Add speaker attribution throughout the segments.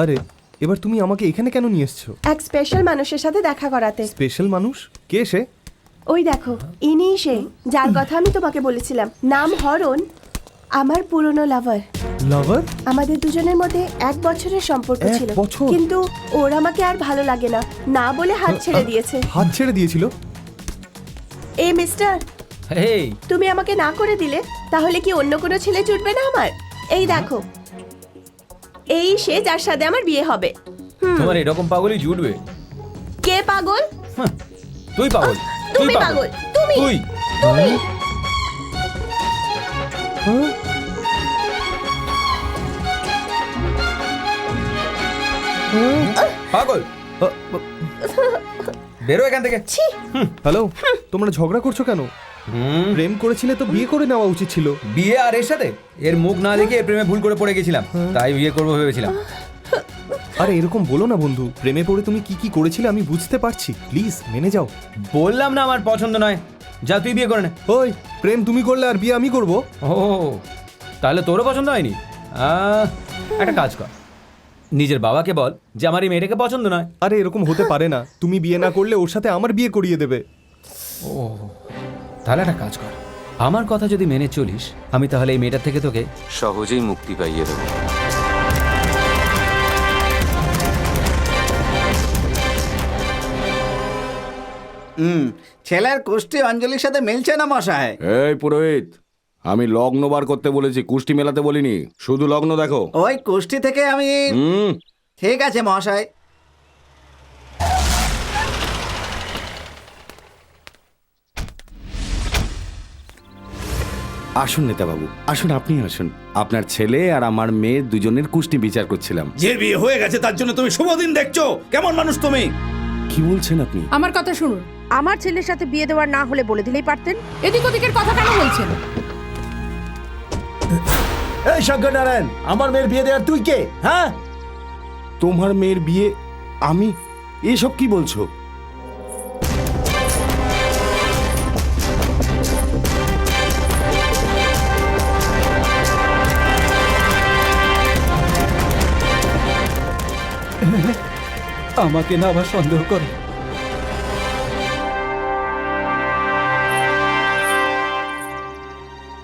Speaker 1: আরে এবার তুমি আমাকে এখানে কেন নিয়ে এসছো?
Speaker 2: এক স্পেশাল মানুষের সাথে দেখা করাতে।
Speaker 1: স্পেশাল মানুষ? কে সে?
Speaker 2: ওই দেখো ইনি সে যার কথা আমি তোমাকে বলেছিলাম। নাম হরণ আমার পুরনো লাভার
Speaker 1: লাভার
Speaker 2: আমাদের দুজনের মধ্যে এক বছরের সম্পর্ক
Speaker 1: এক
Speaker 2: ছিল।
Speaker 1: বছর?
Speaker 2: কিন্তু ওর আমাকে আর ভালো লাগে না। না বলে হাত ছেড়ে দিয়েছে।
Speaker 1: হাত ছেড়ে দিয়েছিল?
Speaker 2: এই মিস্টার
Speaker 3: এই
Speaker 2: তুমি আমাকে না করে দিলে তাহলে কি অন্য কোনো ছেলে জুটবে না আমার? এই দেখো এই সে যার সাথে আমার বিয়ে হবে।
Speaker 3: তোমার এরকম পাগলই জুটবে।
Speaker 2: কে পাগল?
Speaker 3: তুই পাগল।
Speaker 2: তুমি পাগল। তুমি।
Speaker 3: তুই।
Speaker 2: তুমি?
Speaker 3: পাগল। বেরো এখান থেকে।
Speaker 1: হ্যালো? তোমরা ঝগড়া করছ কেন? প্রেম করেছিলে তো বিয়ে করে নেওয়া উচিত ছিল।
Speaker 3: বিয়ে আর এর সাথে? এর মুখ না দেখে প্রেমে ভুল করে পড়ে গেছিলাম। তাই বিয়ে করব ভেবেছিলাম।
Speaker 1: আরে এরকম বলো না বন্ধু প্রেমে পড়ে তুমি কি কি করেছিলে আমি বুঝতে পারছি। প্লিজ মেনে যাও।
Speaker 3: বললাম না আমার পছন্দ নয়। যা তুই বিয়ে করে নে।
Speaker 1: ওই প্রেম তুমি করলে আর বিয়ে আমি করব।
Speaker 3: ও তাহলে তোরও পছন্দ হয়নি? একটা কাজ কর। নিজের বাবাকে বল যে আমার এই মেয়েটাকে পছন্দ নয়।
Speaker 1: আরে এরকম হতে পারে না। তুমি বিয়ে না করলে ওর সাথে আমার বিয়ে করিয়ে দেবে।
Speaker 3: ও তাহলে একটা কাজ কর। আমার কথা যদি মেনে চলিস আমি তাহলে এই মেয়েটার থেকে তোকে
Speaker 4: সহজেই মুক্তি পাইয়ে দেবো।
Speaker 5: হুম ছেলের কুষ্টি অঞ্জলির সাথে মিলছে না মশাই।
Speaker 6: এই পুরোহিত আমি লগ্ন বার করতে বলেছি কুষ্টি মেলাতে বলিনি। শুধু লগ্ন দেখো।
Speaker 5: ওই কুষ্টি থেকে আমি
Speaker 6: হুম।
Speaker 5: ঠিক আছে মশাই
Speaker 6: আসুন নেতাবাবু আসুন আপনি আসুন। আপনার ছেলে আর আমার মেয়ে দুজনের কুষ্টি বিচার করছিলাম।
Speaker 7: যে বিয়ে হয়ে গেছে তার জন্য তুমি শুভ দিন দেখছ। কেমন মানুষ তুমি?
Speaker 6: কি বলছেন আপনি?
Speaker 8: আমার কথা শুনুন। আমার ছেলের সাথে বিয়ে দেওয়ার না হলে বলে দিলেই পারতেন। এদিক ওদিকের কথা কেন বলছেন?
Speaker 7: এই শঙ্করনারায়ণ আমার মেয়ের বিয়ে দেওয়ার তুই কে? হ্যাঁ?
Speaker 6: তোমার মেয়ের বিয়ে আমি? এসব কি বলছো?
Speaker 3: আমাকে না আবার সন্দেহ করে।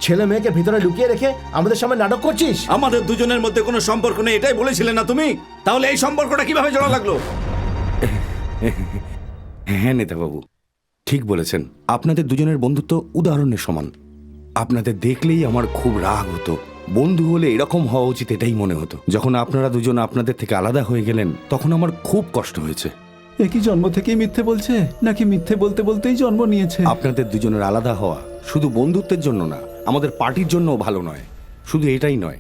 Speaker 7: ছেলে মেয়েকে ভিতরে লুকিয়ে রেখে আমাদের সামনে নাটক করছিস? আমাদের দুজনের মধ্যে কোনো সম্পর্ক নেই এটাই বলেছিলে না তুমি? তাহলে এই সম্পর্কটা কীভাবে জোড়া লাগল?
Speaker 6: হ্যাঁ নেতাবাবু ঠিক বলেছেন। আপনাদের দুজনের বন্ধুত্ব উদাহরণের সমান। আপনাদের দেখলেই আমার খুব রাগ হতো। বন্ধু হলে এরকম হওয়া উচিত এটাই মনে হতো। যখন আপনারা দুজন আপনাদের থেকে আলাদা হয়ে গেলেন তখন আমার খুব কষ্ট হয়েছে।
Speaker 9: এ কি জন্ম থেকেই মিথ্যে বলছে নাকি মিথ্যে বলতে বলতেই জন্ম নিয়েছে?
Speaker 6: আপনাদের দুজনের আলাদা হওয়া শুধু বন্ধুত্বের জন্য না আমাদের পার্টির জন্যও ভালো নয়। শুধু এটাই নয়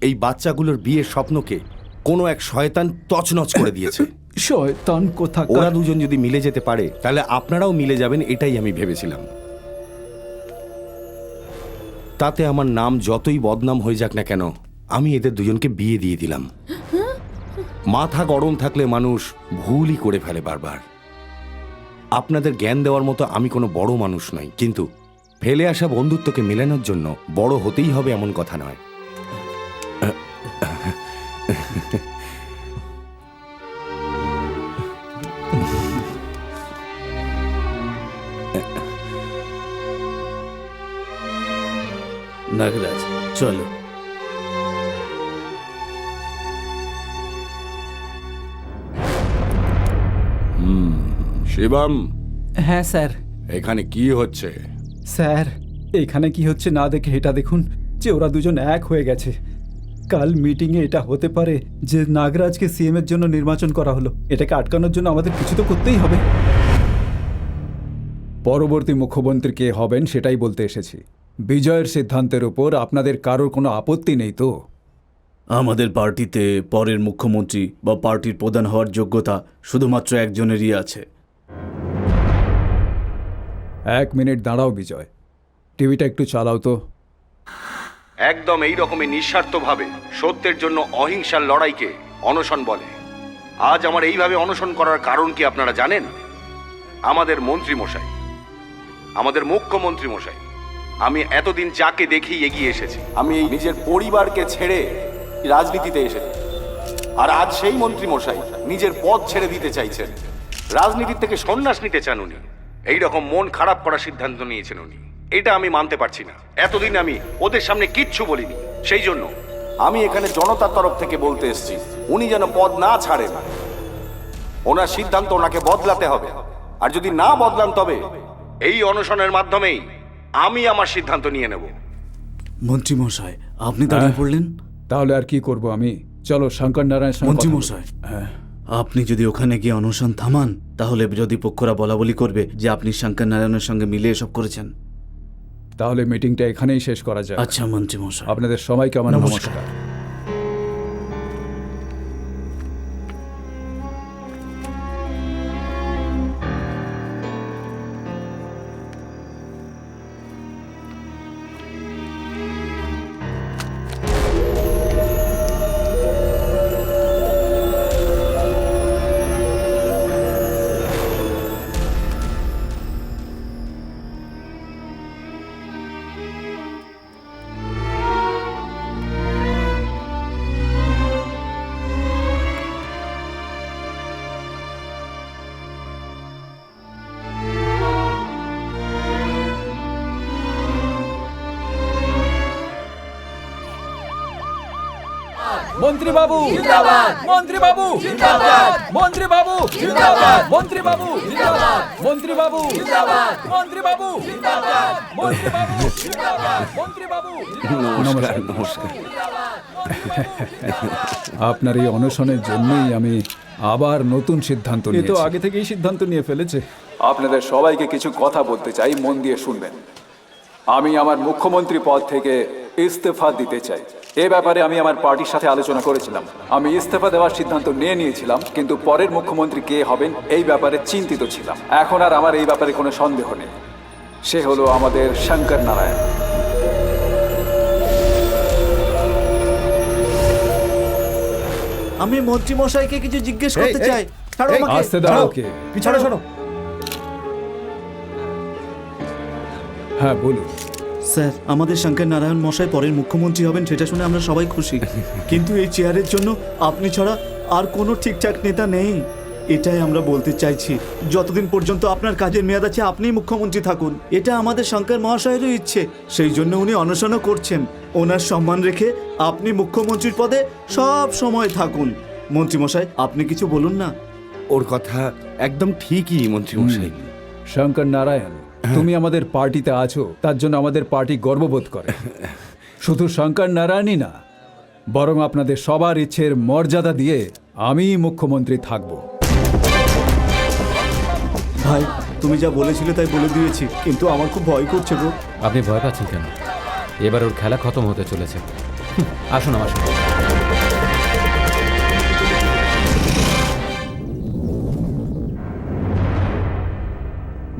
Speaker 6: এই বাচ্চাগুলোর বিয়ের স্বপ্নকে কোনো এক শয়তান তছনছ করে দিয়েছে।
Speaker 9: শয়তান কোথা
Speaker 6: ওরা দুজন যদি মিলে যেতে পারে তাহলে আপনারাও মিলে যাবেন এটাই আমি ভেবেছিলাম। তাতে আমার নাম যতই বদনাম হয়ে যাক না কেন, আমি এদের দুজনকে বিয়ে দিয়ে দিলাম। মাথা গরম থাকলে মানুষ ভুলই করে ফেলে বারবার। আপনাদের জ্ঞান দেওয়ার মতো আমি কোনো বড় মানুষ নই, কিন্তু ফেলে আসা বন্ধুত্বকে মেলানোর জন্য বড় হতেই হবে এমন কথা নয়।
Speaker 7: নাগরাজ চলো।
Speaker 6: শিবম।
Speaker 9: হ্যাঁ স্যার।
Speaker 6: এখানে কি হচ্ছে?
Speaker 9: স্যার এখানে কি হচ্ছে না দেখে এটা দেখুন যে ওরা দুজন এক হয়ে গেছে। কাল মিটিংয়ে এটা হতে পারে যে নাগরাজকে সিএম এর জন্য নির্বাচন করা হলো। এটাকে আটকানোর জন্য আমাদের কিছু তো করতেই হবে। পরবর্তী মুখ্যমন্ত্রী কে হবেন সেটাই বলতে এসেছি। বিজয়ের সিদ্ধান্তের উপর আপনাদের কারোর কোনো আপত্তি নেই তো?
Speaker 7: আমাদের পার্টিতে পরের মুখ্যমন্ত্রী বা পার্টির প্রধান হওয়ার যোগ্যতা শুধুমাত্র একজনেরই আছে।
Speaker 9: এক মিনিট দাঁড়াও বিজয়। টিভিটা একটু চালাও তো।
Speaker 6: একদম এই রকমই নিঃস্বার্থভাবে সত্যের জন্য অহিংসার লড়াইকে অনশন বলে। আজ আমার এইভাবে অনশন করার কারণ কি আপনারা জানেন? আমাদের মন্ত্রী মশাই আমাদের মুখ্যমন্ত্রী মশাই আমি এতদিন যাকে দেখেই এগিয়ে এসেছি। আমি এই নিজের পরিবারকে ছেড়ে রাজনীতিতে এসেছি। আর আজ সেই মন্ত্রী মশাই নিজের পদ ছেড়ে দিতে চাইছেন। রাজনীতির থেকে সন্ন্যাস নিতে চান উনি। এইরকম মন খারাপ করার সিদ্ধান্ত নিয়েছেন উনি। এটা আমি মানতে পারছি না। এতদিন আমি ওদের সামনে কিচ্ছু বলিনি। সেই জন্য আমি এখানে জনতার তরফ থেকে বলতে এসেছি, উনি যেন পদ না ছাড়েন। ওনার সিদ্ধান্ত ওনাকে বদলাতে হবে। আর যদি না বদলান তবে এই অনশনের মাধ্যমেই আমি আমার সিদ্ধান্ত নিয়ে নেব।
Speaker 10: মন্ত্রী মশাই আপনি দাঁড়িয়ে পড়লেন?
Speaker 9: তাহলে আর কি করব আমি? চলো শঙ্কর নারায়ণ
Speaker 10: মন্ত্রী মশাই আপনি যদি ওখানে গিয়ে অনশন থামান তাহলে যদি পক্ষরা বলা বলি করবে যে আপনি শঙ্কর নারায়ণের সঙ্গে মিলে এসব করেছেন।
Speaker 9: তাহলে মিটিংটা এখানেই শেষ করা যায়
Speaker 10: আচ্ছা মন্ত্রী মশাই
Speaker 9: আপনাদের সবাইকে আমার
Speaker 10: নমস্কার।
Speaker 9: মন্ত্রী বাবু মন্ত্রী বাবু মন্ত্রী বাবু মন্ত্রী বাবু মন্ত্রী বাবু মন্ত্রী বাবু মন্ত্রী
Speaker 6: নমস্কার নমস্কার।
Speaker 9: আপনার এই অনশনের জন্যই আমি আবার নতুন সিদ্ধান্ত নিয়েছি তো আগে থেকেই সিদ্ধান্ত নিয়ে ফেলেছে। আপনাদের সবাইকে কিছু কথা বলতে চাই মন দিয়ে শুনবেন। আমি আমার মুখ্যমন্ত্রী পদ থেকে ইস্তফা দিতে চাই। এ ব্যাপারে আমি আমার পার্টির সাথে আলোচনা করেছিলাম। আমি ইস্তফা দেওয়ার সিদ্ধান্ত নিয়ে নিয়েছিলাম কিন্তু পরের মুখ্যমন্ত্রী কে হবেন এই ব্যাপারে চিন্তিত ছিলাম। এখন আর আমার এই ব্যাপারে কোনো সন্দেহ নেই। সে হলো আমাদের শঙ্কর নারায়ণ।
Speaker 10: আমি মন্ত্রী মশাইকে কিছু জিজ্ঞেস করতে চাই। ছাড়ো আমাকে
Speaker 9: আসতে দাও ওকে।
Speaker 7: পিছনে শোনো
Speaker 9: হ্যাঁ বলুন।
Speaker 10: স্যার আমাদের শঙ্কর নারায়ণ মশাই পরের মুখ্যমন্ত্রী হবেন সেটা শুনে আমরা সবাই খুশি। কিন্তু এই চেয়ারের জন্য আপনি ছাড়া আর কোনো ঠিকঠাক নেতা নেই। এটাই আমরা বলতে চাইছি। যতদিন পর্যন্ত আপনার কাজের মেয়াদ আছে আপনিই মুখ্যমন্ত্রী থাকুন। এটা আমাদের শঙ্কর মহাশয়েরও ইচ্ছে। সেই জন্য উনি অনশনও করছেন। ওনার সম্মান রেখে আপনি মুখ্যমন্ত্রীর পদে সব সময় থাকুন। মন্ত্রীমশাই আপনি কিছু বলুন না?
Speaker 6: ওর কথা একদম ঠিকই মন্ত্রী মশাই।
Speaker 9: শঙ্কর নারায়ণ তুমি আমাদের পার্টিতে আছো তার জন্য আমাদের পার্টি গর্ববোধ করে। শুধু শঙ্কর নারায়ণই না বরং আপনাদের সবার ইচ্ছের মর্যাদা দিয়ে আমি মুখ্যমন্ত্রী থাকব।
Speaker 10: ভাই তুমি যা বলেছিলে তাই বলে দিয়েছি কিন্তু আমার খুব ভয় করছে গো।
Speaker 3: আপনি ভয় পাচ্ছেন কেন? এবার ওর খেলা খতম হতে চলেছে। আসুন আমার সাথে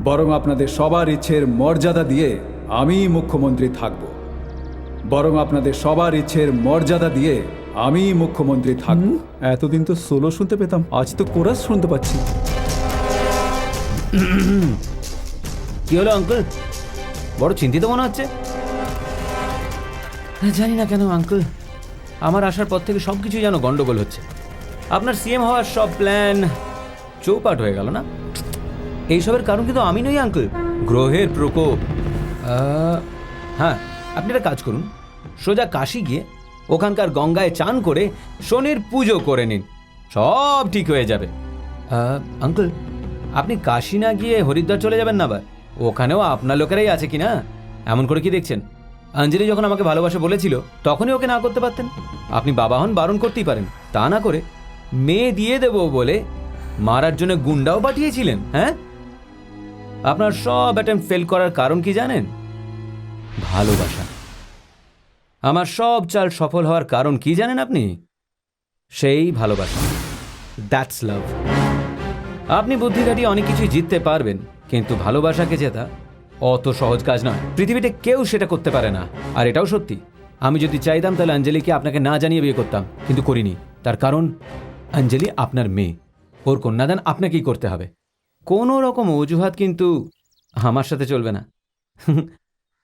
Speaker 9: বরং আপনাদের সবার ইচ্ছের মর্যাদা দিয়ে আমি মুখ্যমন্ত্রী থাকব। বরং আপনাদের সবার ইচ্ছের মর্যাদা দিয়ে আমি মুখ্যমন্ত্রী থাকব। এতদিন তো সোলো শুনতে পেতাম আজ তো কোরাস শুনতে পাচ্ছি।
Speaker 3: কি হলো আঙ্কেল বড় চিন্তিত মনে হচ্ছে? জানি না কেন আঙ্কেল আমার আসার পর থেকে সব কিছুই যেন গন্ডগোল হচ্ছে। আপনার সিএম হওয়ার সব প্ল্যান চৌপাট হয়ে গেল না? এইসবের কারণ কিন্তু আমি নই আঙ্কেল গ্রহের প্রকোপ। হ্যাঁ আপনি একটা কাজ করুন। সোজা কাশি গিয়ে ওখানকার গঙ্গায় চান করে শনির পুজো করে নিন। সব ঠিক হয়ে যাবে। আঙ্কেল আপনি কাশি না গিয়ে হরিদ্বার চলে যাবেন না আবার ওখানেও আপনার লোকেরাই আছে কি না এমন করে কি দেখছেন? অঞ্জলি যখন আমাকে ভালোবাসে বলেছিল, তখনই ওকে না করতে পারতেন। আপনি বাবা হন, বারণ করতেই পারেন। তা না করে মেয়ে দিয়ে দেব বলে মারার জন্য গুন্ডাও পাঠিয়েছিলেন হ্যাঁ? আপনার সব অ্যাটেম্প ফেল করার কারণ কি জানেন? ভালোবাসা। আমার সব চাল সফল হওয়ার কারণ কি জানেন আপনি? সেই ভালোবাসা। দ্যাটস লাভ আপনি বুদ্ধি খাটিয়ে অনেক কিছুই জিততে পারবেন, কিন্তু ভালোবাসাকে জেতা অত সহজ কাজ নয়। পৃথিবীতে কেউ সেটা করতে পারে না, আর এটাও সত্যি। আমি যদি চাইতাম তাহলে অঞ্জলিকে আপনাকে না জানিয়ে বিয়ে করতাম, কিন্তু করিনি। তার কারণ অঞ্জলি আপনার মেয়ে। ওর কন্যাদান আপনাকেই করতে হবে। কোনো রকম অজুহাত কিন্তু আমার সাথে চলবে না।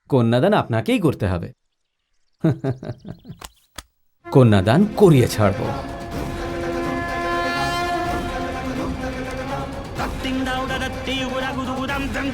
Speaker 3: কন্যাদান আপনাকেই করতে হবে। কন্যাদান করিয়ে ছাড়ব।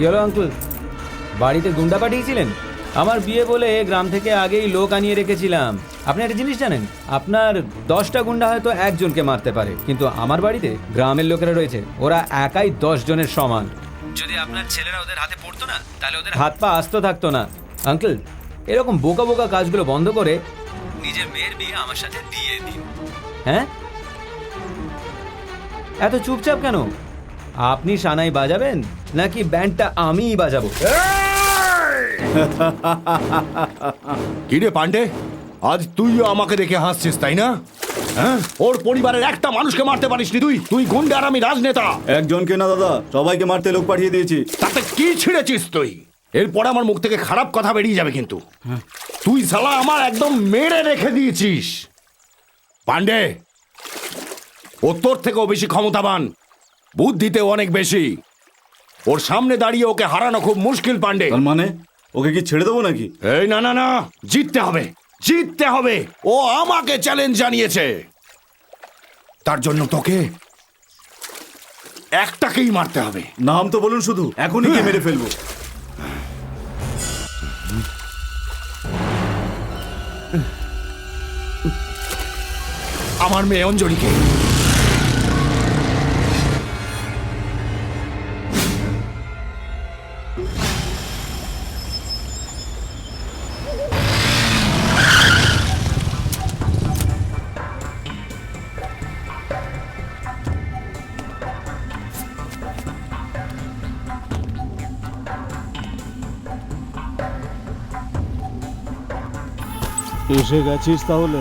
Speaker 3: কি হলো আঙ্কুল বাড়িতে গুন্ডা পাঠিয়েছিলেন? আমার বিয়ে বলে গ্রাম থেকে আগেই লোক আনিয়ে রেখেছিলাম। আপনি একটা জিনিস জানেন? আপনার দশটা গুন্ডা হয়তো একজনকে মারতে পারে কিন্তু আমার বাড়িতে গ্রামের লোকেরা রয়েছে। ওরা একাই দশ জনের সমান। যদি আপনার ছেলেরা ওদের হাতে পড়তো না তাহলে ওদের হাত পা আস্ত থাকতো না। আঙ্কেল এরকম বোকা বোকা কাজগুলো বন্ধ করে নিজের মেয়ের বিয়ে আমার সাথে দিয়ে দিন। হ্যাঁ? এত চুপচাপ কেন? আপনি সানাই বাজাবেন নাকি ব্যান্ডটা আমিই বাজাবো?
Speaker 6: কিরে পান্ডে আজ তুইও আমাকে দেখে হাসছিস তাই না? হ্যাঁ? ওর পরিবারের একটা মানুষকে মারতে পারিসনি তুই? তুই গুন্ডা আর আমি রাজনেতা।
Speaker 10: একজনকে না দাদা সবাইকে মারতে লোক পাঠিয়ে দিয়েছি।
Speaker 6: তাতে কি ছিঁড়েছিস তুই? এরপরে আমার মুখ থেকে খারাপ কথা বেরিয়ে যাবে কিন্তু। তুই সালা আমার একদম মেরে রেখে দিয়েছিস। পান্ডে ও তোর থেকেও বেশি ক্ষমতাবান। বুদ্ধিতে অনেক বেশি। ওর সামনে দাঁড়িয়ে ওকে হারানো খুব মুশকিল পান্ডে।
Speaker 10: তার মানে ওকে কি ছেড়ে দেবো নাকি?
Speaker 6: এই না না না। জিততে হবে। জিততে হবে। ও আমাকে চ্যালেঞ্জ জানিয়েছে। তার জন্য তোকে একটাকেই মারতে হবে।
Speaker 10: নাম তো বলুন শুধু। এখনই কে মেরে ফেলব।
Speaker 6: আমার মেয়ে অঞ্জলিকে
Speaker 10: এসে গেছিস তাহলে?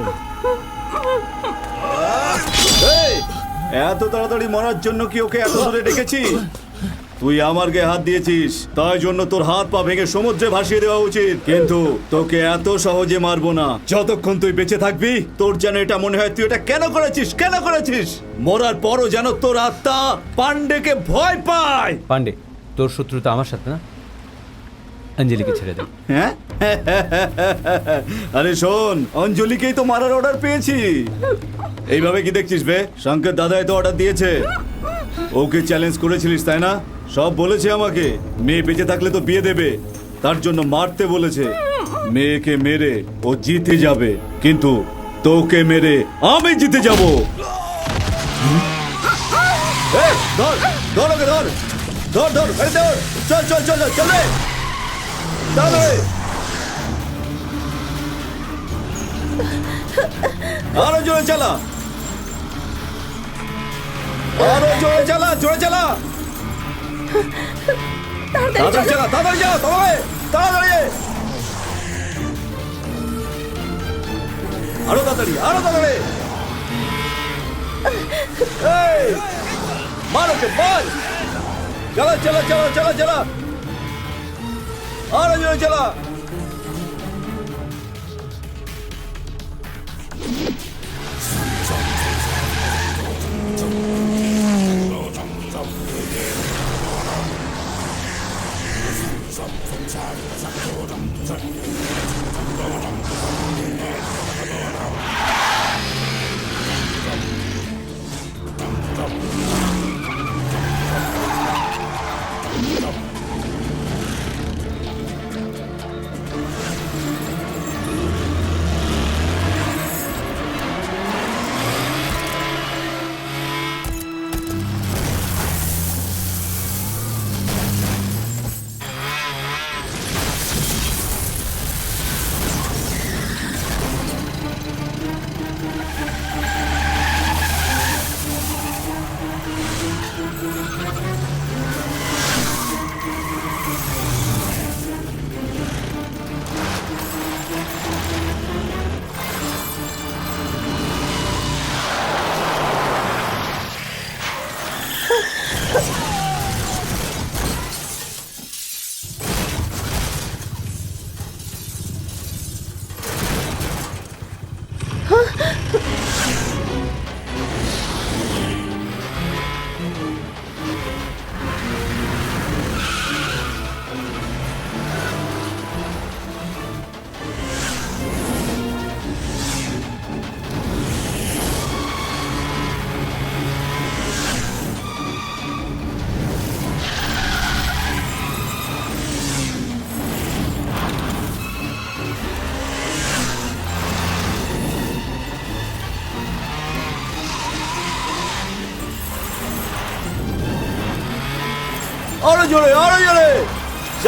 Speaker 10: এত তাড়াতাড়ি মরার জন্য কি ওকে এত দূরে ডেকেছি? তুই আমার গায়ে হাত দিয়েছিস তাই জন্য তোর হাত পা ভেঙে সমুদ্রে ভাসিয়ে দেওয়া উচিত। কিন্তু তোকে এত সহজে মারবো না। যতক্ষণ তুই বেঁচে থাকবি তোর যেন এটা মনে হয় তুই এটা কেন করেছিস কেন করেছিস? মরার পরও যেন তোর আত্মা পান্ডেকে ভয় পায়।
Speaker 3: পান্ডে তোর শত্রুতা আমার সাথে না? অঞ্জলিকে ছেড়ে দে
Speaker 10: হ্যাঁ? আরে শোন অঞ্জলিকেই তো মারার অর্ডার পেয়েছি। এইভাবে কি দেখছিস বে? শঙ্কর দাদাই তো অর্ডার দিয়েছে। ওকে চ্যালেঞ্জ করেছিলিস তাই না? সব বলেছে আমাকে। মেয়ে বেঁচে থাকলে তো বিয়ে দেবে। তার জন্য মারতে বলেছে। মেয়েকে মেরে ও জিতে যাবে। কিন্তু তোকে মেরে আমি জিতে যাব। ধর ধর ধর। ধর ধর ধর চল চল চল চল, আরও জোরে চালা আরও জোরে চালা জোরে চালা তাড়াতাড়ি চালা তাড়াতাড়ি চালা তাড়াতাড়ি তাড়াতাড়ি আরও তাড়াতাড়ি আরও তাড়াতাড়ি এই মার ওকে মার চালা চালা চালা চালা চালা আরও জোরে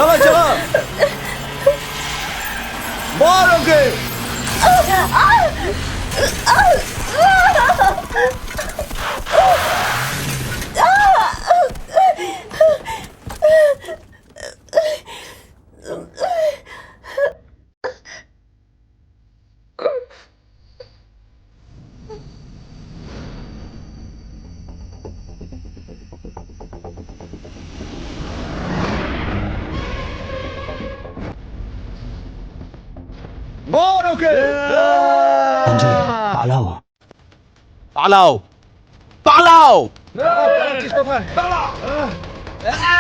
Speaker 10: চালা
Speaker 7: চালা
Speaker 6: পালাও।
Speaker 7: পালাও।
Speaker 2: না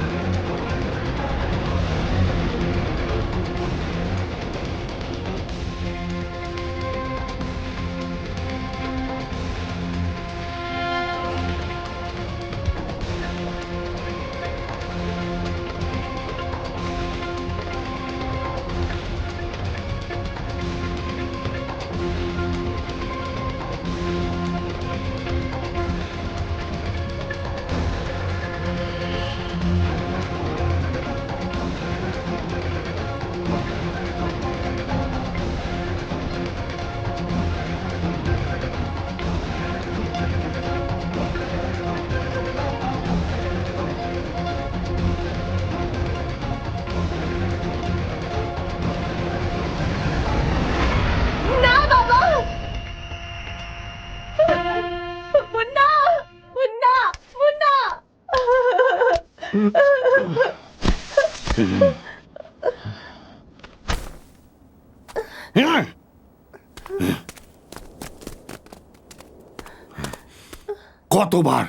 Speaker 2: up.
Speaker 6: কতবার?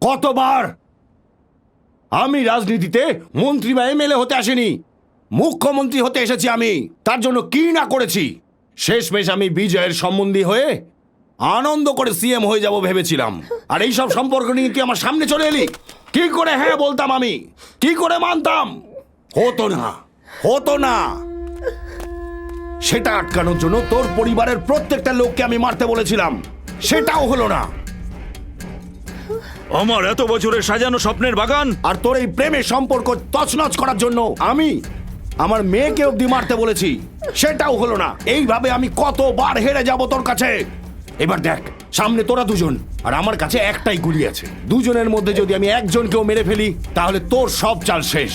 Speaker 6: কতবার? আমি রাজনীতিতে মন্ত্রী বা এমএলএ হতে আসিনি। মুখ্যমন্ত্রী হতে এসেছি আমি। তার জন্য কি না করেছি? শেষমেশ আমি বিজয়ের সম্বন্ধী হয়ে আনন্দ করে সিএম হয়ে যাব ভেবেছিলাম। আর এই সব সম্পর্ক নিয়ে তুই আমার সামনে চলে এলি? কি করে হ্যাঁ বলতাম আমি? কি করে মানতাম? হতো না। হতো না। সেটা আটকানোর জন্য তোর পরিবারের প্রত্যেকটা লোককে আমি মারতে বলেছিলাম। সেটাও হলো না।
Speaker 7: আমার এত বছরের সাজানো স্বপ্নের বাগান।
Speaker 6: আর তোর এই প্রেমের সম্পর্ক তছনছ করার জন্য আমি আমার মেয়েকে অব্দি মারতে বলেছি। সেটাও হলো না। এইভাবে আমি কতবার হেরে যাব তোর কাছে? এবার দেখ সামনে তোরা দুজন আর আমার কাছে একটাই গুলি আছে। দুজনের মধ্যে যদি আমি একজনকেও মেরে ফেলি তাহলে তোর সব চাল শেষ।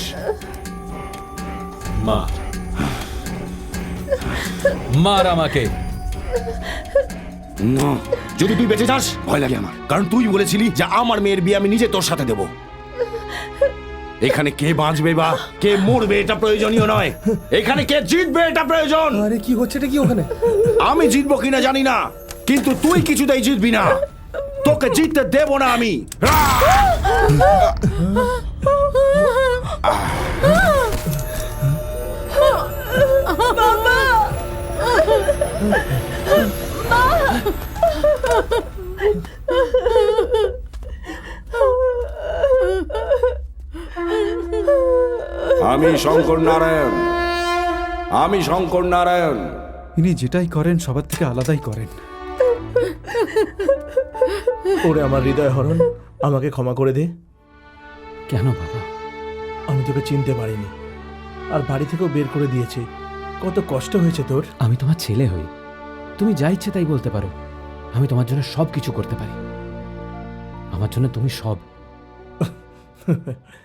Speaker 3: মা। মার আমাকে।
Speaker 6: না, যদি তুই বেঁচে যাস ভয় লাগে আমার। কারণ তুই বলেছিলি যে আমার মেয়ের বিয়ে আমি নিজে তোর সাথে দেব। এখানে কে বাঁচবে বা কে মরবে এটা প্রয়োজনীয় নয়। এখানে কে জিতবে এটা প্রয়োজন।
Speaker 1: আরে কি হচ্ছে? এটা কি ওখানে?
Speaker 6: আমি জিতবো কিনা জানি না কিন্তু তুই কিছুতেই জিতবি না। তোকে জিততে দেব না আমি। আমি শঙ্কর নারায়ণ। আমি শঙ্কর নারায়ণ।
Speaker 9: ইনি যেটাই করেন সবার থেকে আলাদাই করেন।
Speaker 1: ওরে আমার হৃদয় হরণ আমাকে ক্ষমা করে দে।
Speaker 3: কেন বাবা?
Speaker 1: আমি তোকে চিনতে পারিনি আর বাড়ি থেকেও বের করে দিয়েছে। কত কষ্ট হয়েছে তোর।
Speaker 3: আমি তোমার ছেলে হই। তুমি যা ইচ্ছে তাই বলতে পারো। আমি তোমার জন্য সব কিছু করতে পারি। আমার জন্য তুমি সব।